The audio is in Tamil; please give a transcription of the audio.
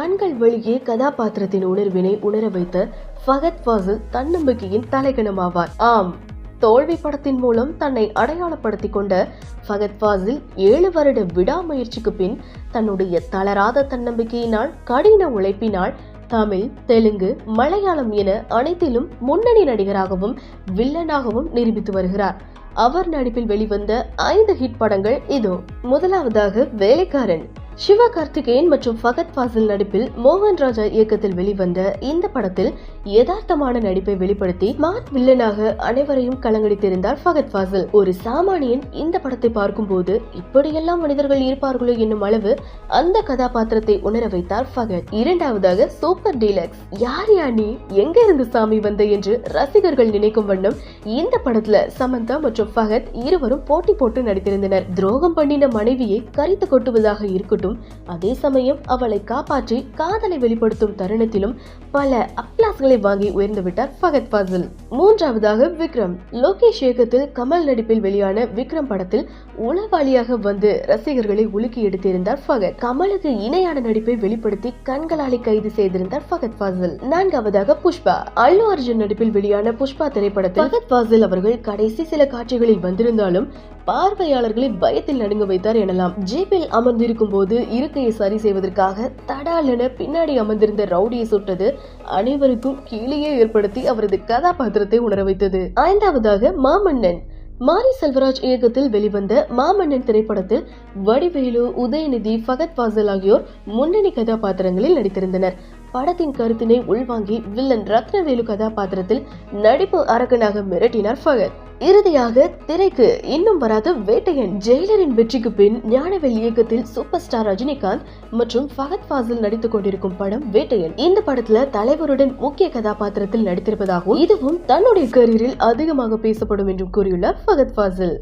கண்கள் வழியே கதாபாத்திரத்தின் உணர்வினை உணர வைத்த ஃபகத் ஃபாசில் தன்னம்பிக்கையின் தலைகணமாவார் ஆம் தோல்வி படத்தின் மூலம் தன்னை அடையாளப்படுத்திக் கொண்ட ஃபகத் ஃபாசில் ஏழு வருட விடாமுயற்சிக்கு பின் தன்னுடைய தளராத தன்னம்பிக்கையினால் கடின உழைப்பினால் தமிழ் தெலுங்கு மலையாளம் என அனைத்திலும் முன்னணி நடிகராகவும் வில்லனாகவும் நிரூபித்து வருகிறார். அவர் நடிப்பில் வெளிவந்த ஐந்து ஹிட் படங்கள் இதோ. முதலாவதாக வேலைக்காரன். சிவகார்த்திகேயன் மற்றும் ஃபகத் ஃபாசில் நடிப்பில் மோகன் ராஜா இயக்கத்தில் வெளிவந்த இந்த படத்தில் யதார்த்தமான நடிப்பை வெளிப்படுத்தி ஸ்மார்ட் வில்லனாக அனைவரையும் கலங்கடித்திருந்தார் ஃபகத் ஃபாசில். ஒரு சாமானியன் இந்த படத்தை பார்க்கும்போது இப்படியெல்லாம் மனிதர்கள் இருப்பார்களோ என்னும் அளவு அந்த கதாபாத்திரத்தை உணர வைத்தார் ஃபகத். இரண்டாவதாக சூப்பர் டீலக்ஸ். யார் யா நீ? எங்க இருந்து சாமி வந்த என்று ரசிகர்கள் நினைக்கும் வண்ணம் இந்த படத்துல சமந்தா மற்றும் ஃபகத் இருவரும் போட்டி போட்டு நடித்திருந்தனர். துரோகம் பண்ணின மனைவியை கரித்து கொட்டுவதாக இருக்கட்டும். போதும் அதே சமயம் அவளை காப்பாற்றி காதலை வெளிப்படுத்தும் தருணத்திலும் பல அப்ளாஸ்களை வாங்கி உயர்ந்து விட்டார் ஃபகத் ஃபாசில். மூன்றாவதாக விக்ரம். லோகேஷ் இயக்கத்தில் கமல் நடிப்பில் வெளியான விக்ரம் படத்தில் உளவாளியாக வந்து ரசிகர்களை உலுக்கி எடுத்திருந்தார் ஃபகத். கமலுக்கு இணையான நடிப்பை வெளிப்படுத்தி கண்களாலே கைது செய்திருந்தார் ஃபகத் ஃபாசில். நான்காவதாக புஷ்பா. அல்லு அர்ஜுன் நடிப்பில் வெளியான புஷ்பா திரைப்படத்தில் ஃபகத் ஃபாசில் அவர்கள் கடைசி சில காட்சிகளில் வந்திருந்தாலும் பார்வையாளர்களை பயத்தில் நடுங்க வைத்தார் எனலாம். ஜீப்பில் அமர்ந்திருக்கும் போது இருக்கையை சரி செய்வதற்காக தடால் என பின்னாடி அமர்ந்திருந்த ரவுடியை சுட்டது அனைவருக்கும் கீழேயே ஏற்படுத்தி அவரது கதாபாத்திரத்தை உணர வைத்தது. ஐந்தாவதாக மாமன்னன். மாரி செல்வராஜ் இயக்கத்தில் வெளிவந்த மாமன்னன் திரைப்படத்தில் வடிவேலு உதயநிதி ஃபகத் ஃபாசல் ஆகியோர் முன்னணி கதாபாத்திரங்களில் நடித்திருந்தனர். படத்தின் கருத்தினை உள்வாங்கி வில்லன் ரத்னவேலு கதாபாத்திரத்தில் நடிப்பு அரக்கனாக மிரட்டினார் ஃபகத். இறுதியாக திரைக்கு இன்னும் வராத வேட்டையன். ஜெயிலரின் வெற்றிக்கு பின் ஞானவேல் இயக்கத்தில் சூப்பர் ஸ்டார் ரஜினிகாந்த் மற்றும் ஃபகத் ஃபாசில் நடித்துக் கொண்டிருக்கும் படம் வேட்டையன். இந்த படத்துல தலைவருடன் முக்கிய கதாபாத்திரத்தில் நடித்திருப்பதாகவும் இதுவும் தன்னுடைய கரியரில் அதிகமாக பேசப்படும் என்றும் கூறியுள்ளார் ஃபகத் ஃபாசில்.